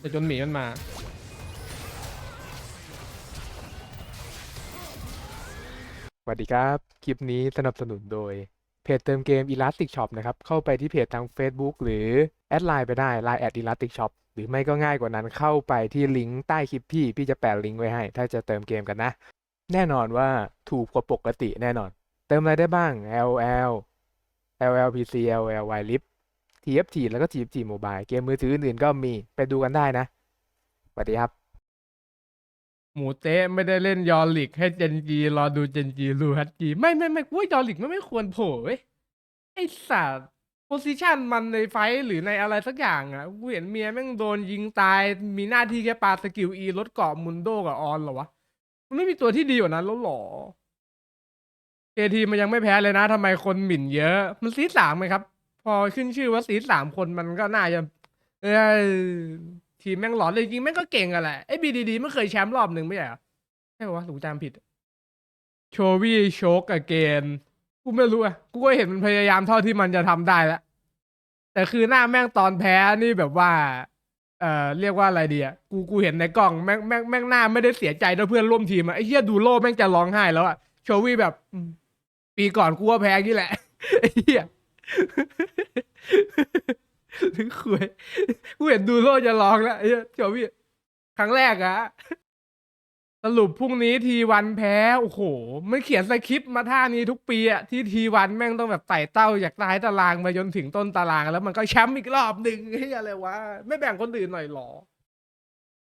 แต่จนหมีมันมา สวัสดีครับ คลิปนี้สนับสนุนโดย เพจเติมเกม Elastic Shop นะครับ เข้าไปที่เพจทาง Facebook หรือ แอดไลน์ไปได้ Line แอด Elastic Shop หรือไม่ก็ง่ายกว่านั้นเข้าไปที่ลิงก์ใต้คลิปพี่ พี่จะแปะลิงก์ไว้ให้ ถ้าจะเติมเกมกันนะ แน่นอนว่าถูกกว่าปกติแน่นอน เติมอะไรได้บ้าง LL LLPC LL y l i p TFT แล้วก็ TFT Mobile เกมมือถืออื่นๆก็มีไปดูกันได้นะสวัสดีครับ หมูเต๊ะไม่ได้เล่นยอลิกให้เจนจีรอดูเจนจีรูฮัตจีไม่ไม่ไม่กูว่ายอลิกไมันไม่ควรโผล่เว้ยไอสัตว์โพซิชันมันในไฟท์หรือในอะไรสักอย่างอะกูเห็นเมียแม่งโดนยิงตาย มีหน้าที่แค่ปาสกิลอีลดเกาะมุนโดกับออนเหรอวะมันไม่มีตัวที่ดีกว่านั้นแล้วหรอเอทีมันยังไม่แพ้เลยนะทำไมคนหมิ่นเยอะ มันซีสามไหมครับ พอขึ้นชื่อว่าซีสามคนมันก็น่าจะเออทีมแม่งหลอนเลยจริงแม่งก็เก่งกันแหละไอ้บีดีดีไม่เคยแชมป์รอบหนึ่งไม่ใช่เหรอใช่ปะวะหรือกูจำผิด โชวี่โชกกับเกนกูไม่รู้อะกูก็เห็นมันพยายามเท่าที่มันจะทำได้แล้วแต่คือหน้าแม่งตอนแพ้นี่แบบว่า เอ่อเรียกว่าอะไรดีอะกูกูเห็นในกล้องแม่งแม่งแม่งหน้าไม่ได้เสียใจต่เพื่อนร่วมทีมอะไอ้เหี้ยดูโลแม่งจะร้องไห้แล้วอะโชวี่แบบ ปีก่อนกูว่าแพ้งี้แหละไอ้เหี้ย ถึงคุยกูเห็นดูโลจะร้องแล้วไอ้เหี้ยโชวี่ครั้งแรกอะสรุปพรุ่งนี้ทีวันแพ้ โอ้โห ไมันเขียนสคริปต์มาท่านี้ทุกปีอะที่ทีวันแม่งต้องแบบไต่เต้าจากท้ายตารางมาจนถึงต้นตาราง แล้วมันก็แชมป์อีกรอบหนึ่งเฮ้ยอะไรวะ ไม่แบ่งคนอื่นหน่อยหรอ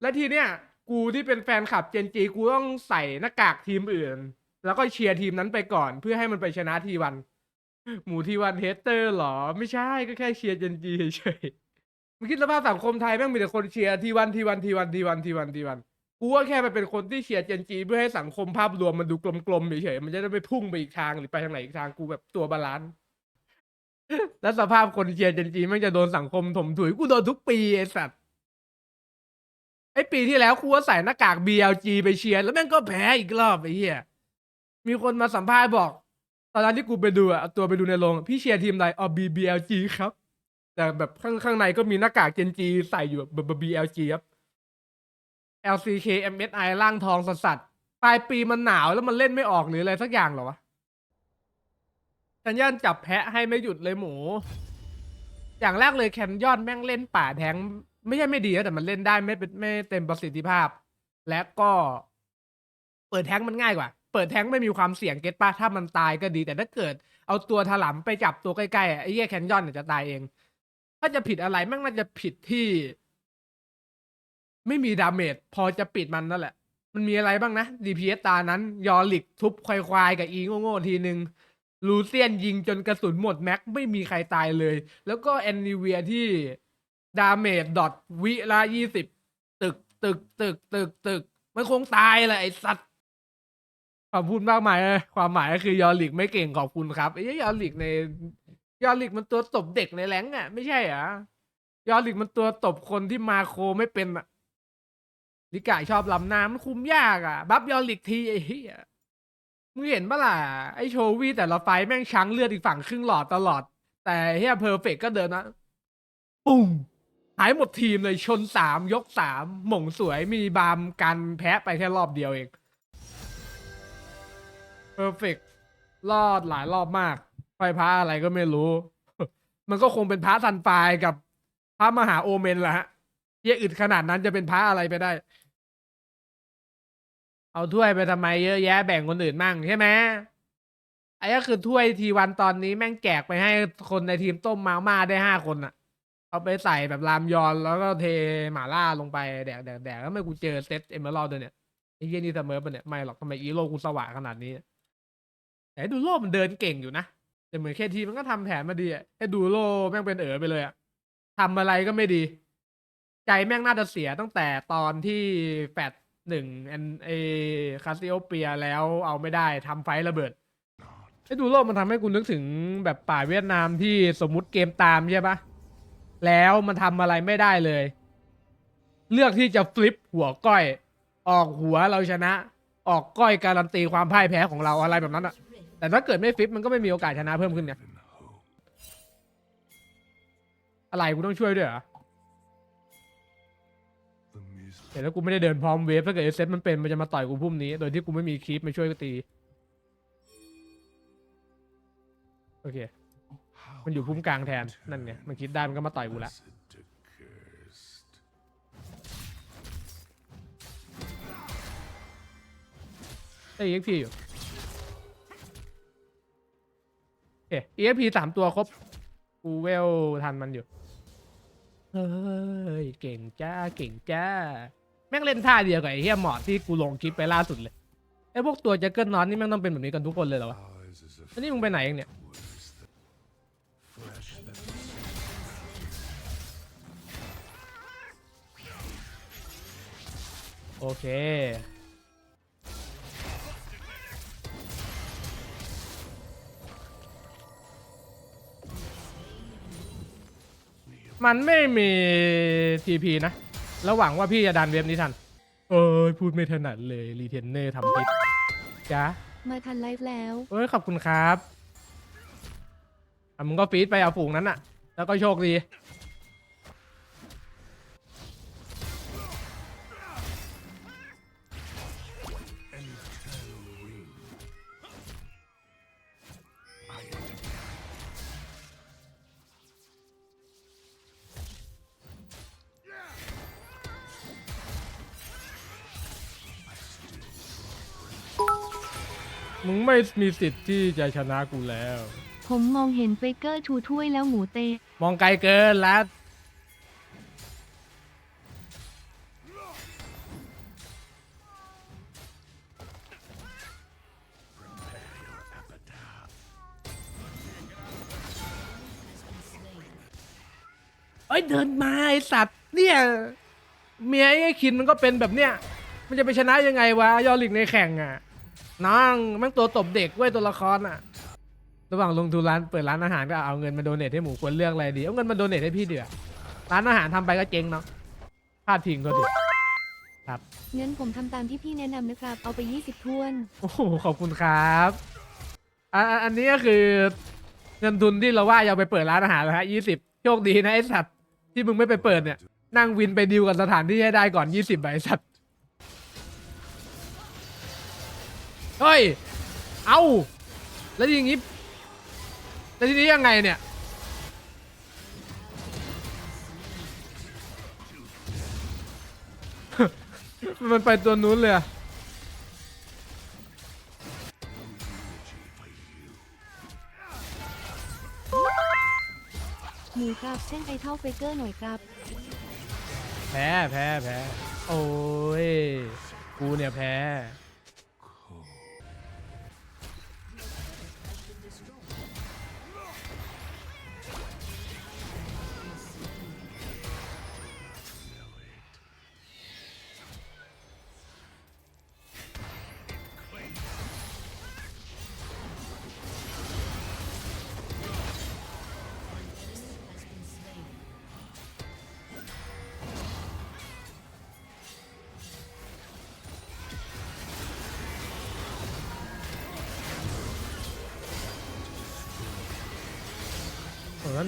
และทีเนี้ยกูที่เป็นแฟนคลับเจนจีกูต้องใส่หน้ากากทีมอื่น แล้วก็เชียร์ทีมนั้นไปก่อน เพื่อให้มันไปชนะทีวัน หมูทีวันเฮสเตอร์หรอ ไม่ใช่ก็แค่เชียร์เจนจีเฉยๆมันคิดสภาพสังคมไทยแม่งมีแต่คนเชียร์ทีวันทีวันทีวันทีวันทีวันทีวันกูว่าแค่ไปเป็นคนที่เชียร์เจนจีเพื่อให้สังคมภาพรวมมันดูกลมๆเฉยๆมันจะได้ไม่พุ่งไปอีกทางหรือไปทางไหนอีกทางกูแบบตัวบาลานซ์แล้วสภาพคนเชียร์เจนจีแม่งจะโดนสังคมถมถุยกูโดนทุกปีไอ้สัตว์ไอ้ปีที่แล้วกูก็ใส่หน้ากาก BLG ไปเชียร์แล้วแม่งก็แพ้อีกรอบไอ้เหี้ยมีคนมาสัมภาษณ์บอก ตอนนั้นที่กูไปดูอะเอาตัวไปดูในโรงพี่เชียร์ทีมใดอ๋อ BBLG ครับ แต่แบบข้างข้างในก็มีหน้ากากเจนจีใส่อยู่แบบ BLG ครับ LCK MSI ล่างทองสัสสัสปลายปีมันหนาวแล้วมันเล่นไม่ออกหรืออะไรสักอย่างเหรอวะแคนยอนจับแพะให้ไม่หยุดเลยหมู อย่างแรกเลยแคนยอนแม่งเล่นป่าแทง ไม่ใช่ไม่ดีนะแต่มันเล่นได้ไม่เป็นไม่เต็มประสิทธิภาพ และก็ เปิดแทงมันง่ายกว่า เปิดแทงไม่มีความเสี่ยงเก็ตป้าถ้ามันตายก็ดี แต่ถ้าเกิดเอาตัวถลำไปจับตัวใกล้ๆอะไอ้เหี้ยแคนยอนเนี่ยจะตายเอง ถ้าจะผิดอะไรแม่งน่าจะผิดที่ ไม่มีดาเมจพอจะปิดมันนั่นแหละ มันมีอะไรบ้างนะ DPS ตานั้น ยอลิกทุบควายๆกับอีโง่ๆทีนึงลูเซียนยิงจนกระสุนหมดแม็กไม่มีใครตายเลย แล้วก็แอนนิเวียที่ดาเมจดอทวิละยี่สิบตึกตึกตึกตึกตึก มันคงตายแหละไอ้สัตว์ ขอบคุณมากมายเลยความหมายก็คือยอลิกไม่เก่งขอบคุณครับไอ้ยอลิกในยอลิกมันตัวตบเด็กในแรงก์อะ ไม่ใช่เหรอยอลิกมันตัวตบคนที่มาโคไม่เป็นอะลิกาชอบลำน้ำมันคุมยากอะ บัฟยอลิกทีไอ้เหี้ยมึงเห็นปะล่ะไอ้โชวี่แต่ละไฟแม่งช้างเลือดอีกฝั่งครึ่งหลอดตลอด แต่เฮียเพอร์เฟกก็เดินนะปุ้งหายหมดทีมเลยชนสามยกสามหม่งสวยมีบามกันแพ้ไปแค่รอบเดียวเอง เพอร์เฟกรอดหลายรอบมาก ไฟพระอะไรก็ไม่รู้ มันก็คงเป็นพระซันไฟกับพระมหาโอเมนแหละฮะเหี้ยอึดขนาดนั้นจะเป็นพระอะไรไปได้ เอาถ้วยไปทำไมเยอะแยะแบ่งคนอื่นมั่งใช่ไหมไอ้ก็คือถ้วยทีวันตอนนี้แม่งแจกไปให้คนในทีมต้มมาม่าได้ห้าคนอะเอาไปใส่แบบรามยอนแล้วก็เทหม่าล่าลงไปแดกแดกแดกแล้วไม่กูเจอเซตเอเมอรัลด์เนี่ยไอ้เหี้ยนี่เสมอปะเนี่ยไม่หรอกทำไมอีโลกูสว่างขนาดนี้ แต่ดูโลมันเดินเก่งอยู่นะ แต่เหมือนเคทีมันก็ทำแผนมาดีอะให้ดูโลแม่งเป็นเอ๋อไปเลยอะทำอะไรก็ไม่ดี ใจแม่งน่าจะเสียตั้งแต่ตอนที่แฟดหนึ่งแอนเอคาซิโอเปียแล้วเอาไม่ได้ทำไฟระเบิดไอ้ดูโลมันทำให้กูนึกถึงแบบป่าเวียดนามที่สมมุติเกมตามใช่ปะแล้วมันทำอะไรไม่ได้เลย เลือกที่จะฟลิปหัวก้อย ออกหัวเราชนะ ออกก้อยการันตีความพ่ายแพ้ของเราอะไรแบบนั้นอะ แต่ถ้าเกิดไม่ฟิปมันก็ไม่มีโอกาสชนะเพิ่มขึ้นไงอะไรกูต้องช่วยด้วยเหรอเดี๋ยวถ้ากูไม่ได้เดินพร้อมเวฟถ้าเกิดเอเซตมันเป็นมันจะมาต่อยกูพุ่มนี้ โดยที่กูไม่มีคลิปมาช่วยกูตี โอเค มันอยู่พุ่มกลางแทน นั่นไงมันคิดได้มันก็มาต่อยกูละได้ EXP อยู่ เค EXP สามตัวครบ กูเวลทันมันอยู่ เฮ้ย เก่งจ้า เก่งจ้า แม่งเล่นท่าเดียวกับไอ้เฮียหมอดที่กูลงคลิปไปล่าสุดเลย ไอ้พวกตัวแจ็คเกิลนอนนี่แม่งต้องเป็นแบบนี้กันทุกคนเลยเหรอวะแล้วนี่มึงไปไหนเองเนี่ย โอเค มันไม่มีทีพีนะ แล้วหวังว่าพี่จะดันเว็บนี้ทัน เอ้ยพูดไม่ถนัดเลยรีเทนเนอร์ทำพิษจ้ามาทันไลฟ์แล้ว เอ้ยขอบคุณครับอะมึงก็ฟีดไปเอาฝูงนั้นอะแล้วก็โชคดี ไม่มีสิทธิ์ที่จะชนะกูแล้ว ผมมองเห็นเฟเกอร์ชูถ้วยแล้วหมูเตะ มองไกลเกินลัดเอ้ยเดินมาไอสัตว์เนี่ยเมียไอ้คินมันก็เป็นแบบเนี้ยมันจะไปชนะยังไงวะยอลิกในแข่งอะ น้องแมันตัวตบเด็กเว้ยตัวละครอะ ระหว่างลงทุนร้านเปิดร้านอาหารก็เอาเงินมาโดเนทให้หมูควรเลือกอะไรดีเอาเงินมาโดเนทให้พี่เดือร้านอาหารทำไปก็เจ๊งเนาะพลาดพิงก็ดิงั้นผมทำตามที่พี่แนะนำนะครับ เอาไป 20ท้วน โอ้โหขอบคุณครับอะอะอันนี้ก็คือเงินทุนที่เราว่าจะเอาไปเปิดร้านอาหารนะฮะยี่สิบโชคดีนะไอสัตว์ที่มึงไม่ไปเปิดเนี่ยนั่งวินไปดีลกับสถานที่ให้ได้ก่อนยี่สิบใบไอ้สัตว์ เฮ้ย เอาแล้วอย่างงี้ แล้วทีนี้ยังไงเนี่ย มันไปตัวนู้นเลยอะหมูครับเช่นไอเท่าเฟเกอร์หน่อยครับ แพ้ แพ้ แพ้ โอ้ย กูเนี่ยแพ้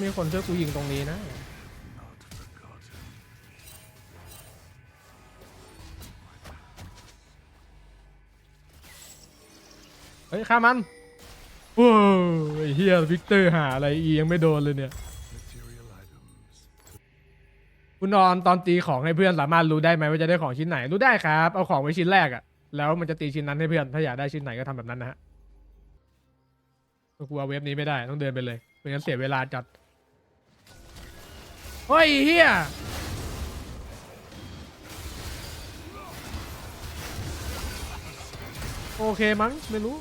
มีคนช่วยกูยิงตรงนี้นะเฮ้ยฆ่ามันโอ้ยเฮียวิกเตอร์หาอะไรอียังไม่โดนเลยเนี่ยคุณนอนตอนตีของให้เพื่อนสามารถรู้ได้ไหมว่าจะได้ของชิ้นไหนรู้ได้ครับ เอาของไว้ชิ้นแรกอะแล้วมันจะตีชิ้นนั้นให้เพื่อนถ้าอยากได้ชิ้นไหนก็ทำแบบนั้นนะฮะกูเอาเว็บนี้ไม่ได้ต้องเดินไปเลยไม่งั้นเสียเวลาจัด เฮ้ยเฮียโอเคมั้ง ไม่รู้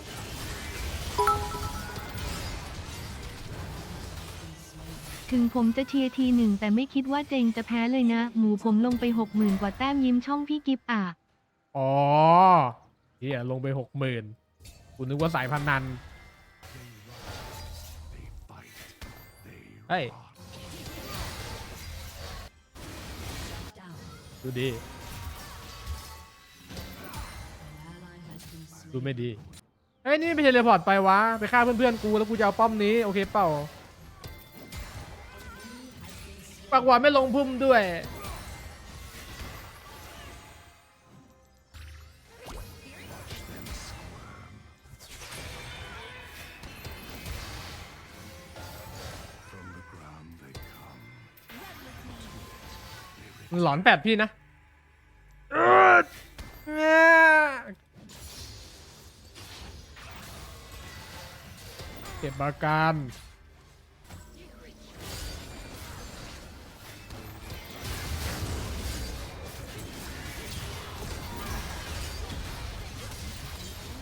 ถึงผมจะเชียร์ทีหนึ่งแต่ไม่คิดว่าเจงจะแพ้เลยนะ หมูผมลงไปหกหมื่นกว่าแต้มยิ้มช่องพี่กิฟอะ อ๋อเฮียลงไปหกหมื่นกูนึกว่าสายพันนัน เฮ้ย ดูดี ดูไม่ดีเฮ้ยนี่ไม่ใช่เรพอร์ตไปวะ ไปฆ่าเพื่อนๆกูแล้วกูจะเอาป้อมนี้ โอเคเปล่าปากหวานไม่ลงพุ่มด้วย หลอนแปดพี่นะเอิ้นแม่เก็บอาการ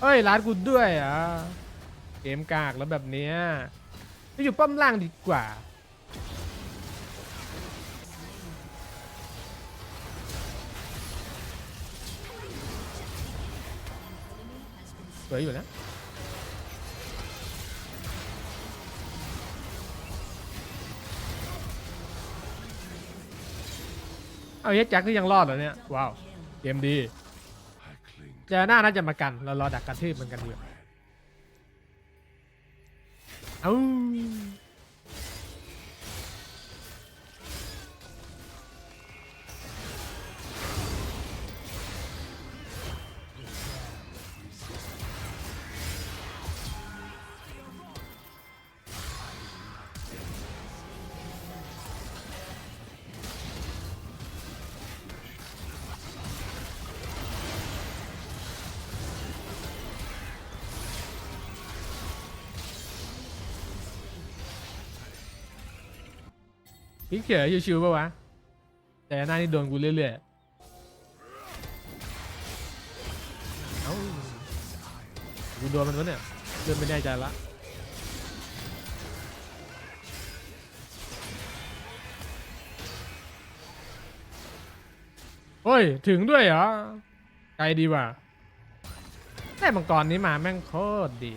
เอ้ยร้านกูด้วยอะ เกมกากแล้วแบบเนี้ยไปอยู่ป้อมล่างดีกว่า วยอยู่นะเอาเยสแจ็คที่ยังรอดเหรอเนี่ย ว้าว เกมดีเจอหน้าน่าจะมากันเรารอดักกระทืบมันกันดีกว่เอ้า พี่เขียวชิวๆปะวะ แต่หน้านี่โดนกูเรื่อยๆ เอ้ากูโดนมันวะเนี่ยเริ่มไม่แน่ใจละโอ้ย ถึงด้วยเหรอ ไกลดีว่ะแต่มังกรนี้มาแม่งโคตรดี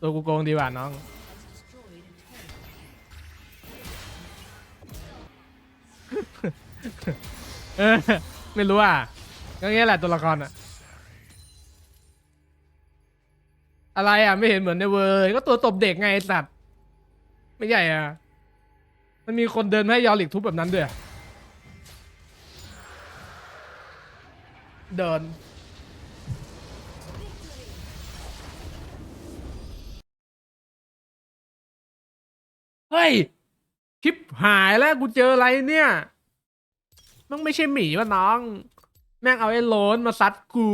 ตัวกูโกงดีกว่าน้อง เออ ไม่รู้อะก็งี้แหละตัวละครอะ อะไรอะ ไม่เห็นเหมือนในเวอร์ก็ตัวตบเด็กไงสัตว์ไม่ใหญ่อะ มันมีคนเดินมาให้ยอลิกทุบแบบนั้นด้วย เดิน เฮ้ยชิปหายแล้วกูเจออะไรเนี่ยมันไม่ใช่หมีวะน้อง แม่งเอาไอ้โลนมาซัดกู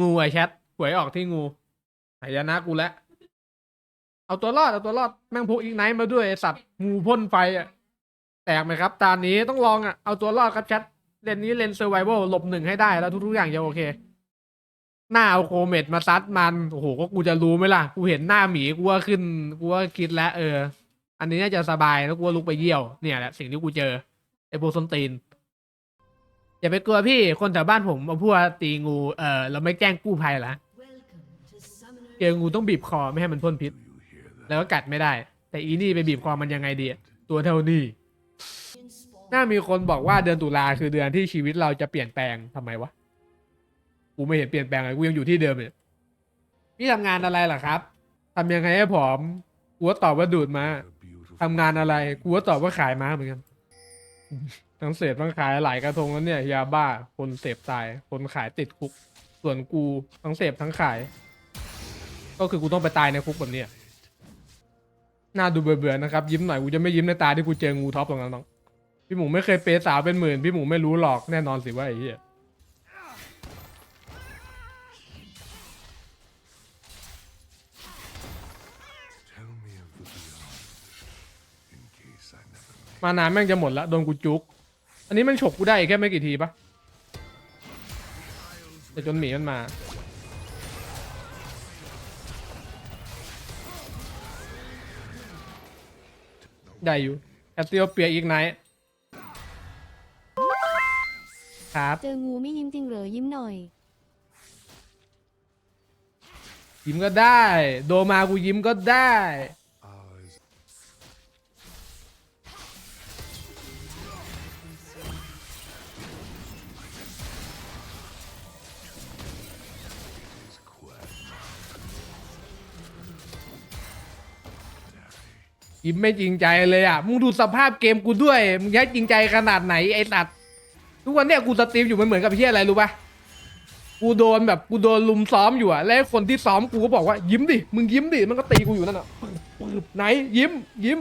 งูไอแชทหวยออกที่งูหายนะกูแล้วเอาตัวรอดเอาตัวรอดแม่งพกอีกไนท์มาด้วยไอสัตว์งูพ่นไฟอะแตกไหมครับ ตานี้ต้องลองอะเอาตัวรอดครับแชทเลนนี้เลนเซอร์ไวเวลหลบหนึ่งให้ได้แล้วทุกๆอย่างจะโอเค หน้าเอาโคเมดมาซัดมันโอ้โหก็กูจะรู้ไหมล่ะ กูเห็นหน้าหมีกูว่าขึ้นกูว่าคิดแล้วเออ อันนี้น่าจะสบายแล้วกูว่าลุกไปเยี่ยวเนี่ยแหละสิ่งที่กูเจอไอ้โบส้นตีนอย่าไปกลัวพี่คนแถวบ้านผมมาพูดว่าตีงูเออเราไม่แจ้งกู้ภัยละเจองูต้องบีบคอไม่ให้มันพ่นพิษ แล้วก็กัดไม่ได้ แต่อีนี่ไปบีบคอมันยังไงดีตัวเท่านี้น่ามีคนบอกว่าเดือนตุลาคือเดือนที่ชีวิตเราจะเปลี่ยนแปลงทำไมวะ กูไม่เห็นเปลี่ยนแปลงเลยกูยังอยู่ที่เดิมเลยพี่ทำงานอะไรล่ะครับทำยังไงให้ผอมกูก็ตอบว่าดูดมาทำงานอะไรกูก็ตอบว่าขายม้าเหมือนกันทั้งเสพทั้งขายหลายกระทงแล้วเนี่ยยาบ้าคนเสพตาย คนขายติดคุก ส่วนกูทั้งเสพทั้งขาย ก็คือกูต้องไปตายในคุกแบบเนี้ยน่าดูเบื่อๆนะครับ ยิ้มหน่อยกูจะไม่ยิ้มในตาที่กูเจองูท็อปตรงนั้นน้องพี่หมูไม่เคยเปย์สาวเป็นหมื่นพี่หมูไม่รู้หรอกแน่นอนสิว่าไอ้เหี้ย มานานแม่งจะหมดละโดนกูจุก อันนี้มันฉกกูได้อีกแค่ไม่กี่ทีปะแต่จนหมีมันมา ได้อยู่แอตเตียเปียอีกไนท์ครับเจองูไม่ยิ้มจริงเหรอยิ้มหน่อย ยิ้มก็ได้ โดมากูยิ้มก็ได้ ยิ้มไม่จริงใจเลยอะ มึงดูสภาพเกมกูด้วย มึงยัดจริงใจขนาดไหนไอ้สัตว์ทุกวันเนี้ยกูสตรีมอยู่มันเหมือนกับเฮียอะไรรู้ปะกูโดนแบบกูโดนลุมซ้อมอยู่อะแล้วคนที่ซ้อมกูก็บอกว่ายิ้มดิ มึงยิ้มดิ มันก็ตีกูอยู่นั่นอะปึบไหนยิ้ม ยิ้ม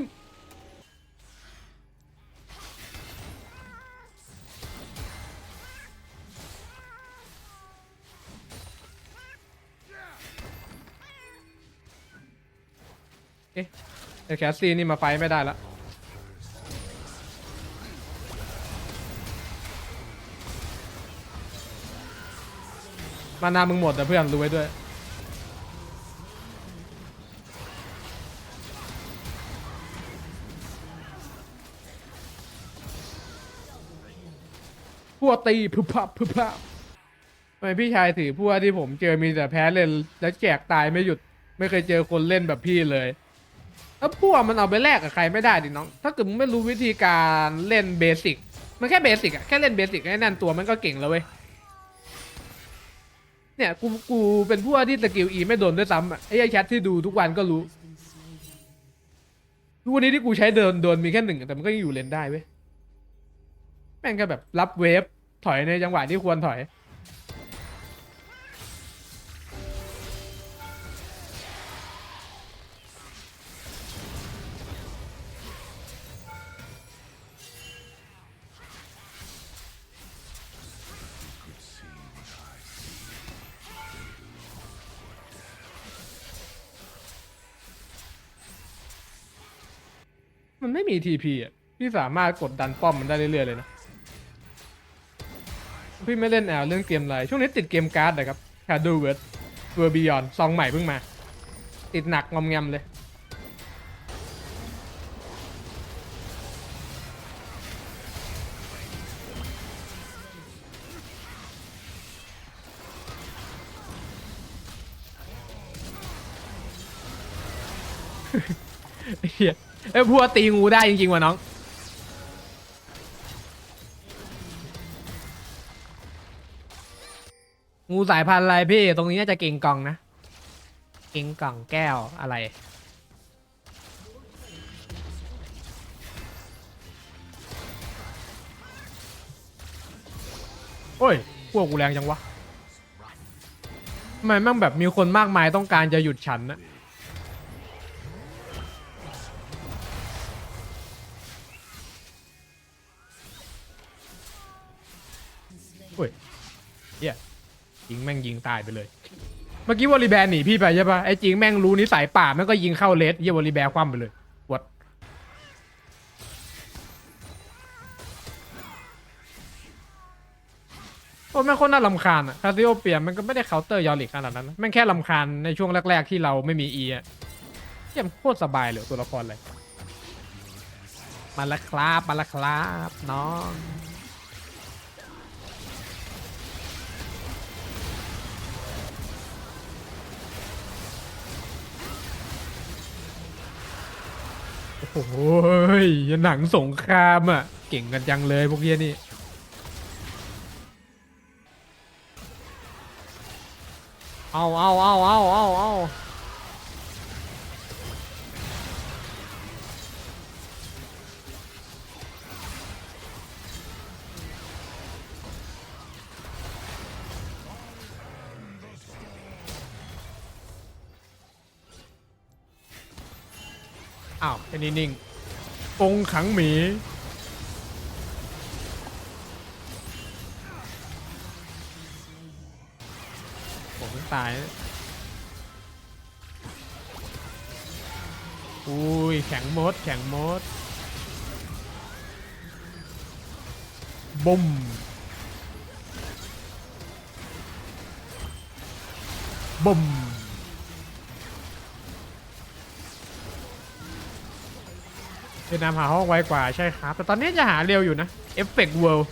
เอ๊ะ ไอแคสซี่นี่มาไฟไม่ได้ละมานามึงหมดแต่เพื่อนรู้ไว้ด้วยพวตีพึบพับพึบพับทำไมพี่ชายถือพวที่ผมเจอมีแต่แพ้เล่น แล้วแจกตายไม่หยุด ไม่เคยเจอคนเล่นแบบพี่เลย แล้วพวกมันเอาไปแลกกับใครไม่ได้ดิน้อง ถ้าเกิดมึงไม่รู้วิธีการเล่นเบสิก มันแค่เบสิกอะแค่เล่นเบสิกให้แน่นตัวมันก็เก่งแล้วเว้ย เนี่ยกูกูเป็นพวกที่สกิลอีไม่โดนด้วยซ้ำอะไอ้ไอ้แชทที่ดูทุกวันก็รู้ ทุกวันนี้ที่กูใช้เดินโดนมีแค่หนึ่งแต่มันก็ยังอยู่เลนได้เว้ย แม่งก็แบบรับเวฟถอยในจังหวะที่ควรถอย มันไม่มีทีพีอะ พี่สามารถกดดันป้อมมันได้เรื่อยๆเลยนะ พี่ไม่เล่นแอลเรื่องเกมอะไร ช่วงนี้ติดเกมการ์ดนะครับ Shadow Word w o r d Beyond ซองใหม่เพิ่งมา ติดหนักงอมแงมเลย ฮียไอ้ยพวกตีงูได้จริงๆว่ะน้อง งูสายพันธุ์อะไรพี่ ตรงนี้น่าจะเก่งกล่องนะ เก่งกล่องแก้วอะไร โอ้ย พวกกูแรงจังวะทำไมแมั่งแบบมีคนมากมายต้องการจะหยุดฉันนะ ยิงแม่งยิงตายไปเลย เมื่อกี้วอลลีแบร์หนีพี่ไปใช่ปะไอ้จิงแม่งรู้นิสัยป่าแม่งก็ยิงเข้าเลสเฮียวอลลีแบร์คว่ำไปเลยวัดโอ้แม่งโคตรน่าลำคาญอะคาซิโอเปียมันก็ไม่ได้เคาน์เตอร์ยอริกขนาดนั้นนะแม่งแค่ลำคาญในช่วงแรก ๆ ที่เราไม่มีอีอะเฮียมโคตรสบายเลยตัวละครเลยมาละครับมาละครับน้อง โอ้ยหนังสงครามอะ เก่งกันจังเลยพวกเนี้ยนี่เอาเอาเอาเอาเอาเอา อ้าวแค่นี้นิ่งกรงขังหมี ผมเพิ่งตาย อุ้ย แข็งมด แข็งมดบุ้มบุ้ม ยดนามหาห้องไวกว่าใช่ครับ แต่ตอนนี้จะหาเร็วอยู่นะเอฟเฟกต์เวิลด์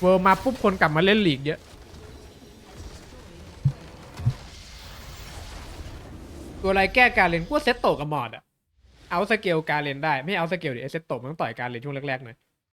เวิลด์มาปุ๊บคนกลับมาเล่นลีกเยอะ ตัวอะไรแก้การเล่นกู้เซตโตกับมอดอะเอาสเกลการเล่นได้ ไม่เอาสเกลดิเซตโตมันต้องต่อยการเล่นช่วงแรกๆหน่อย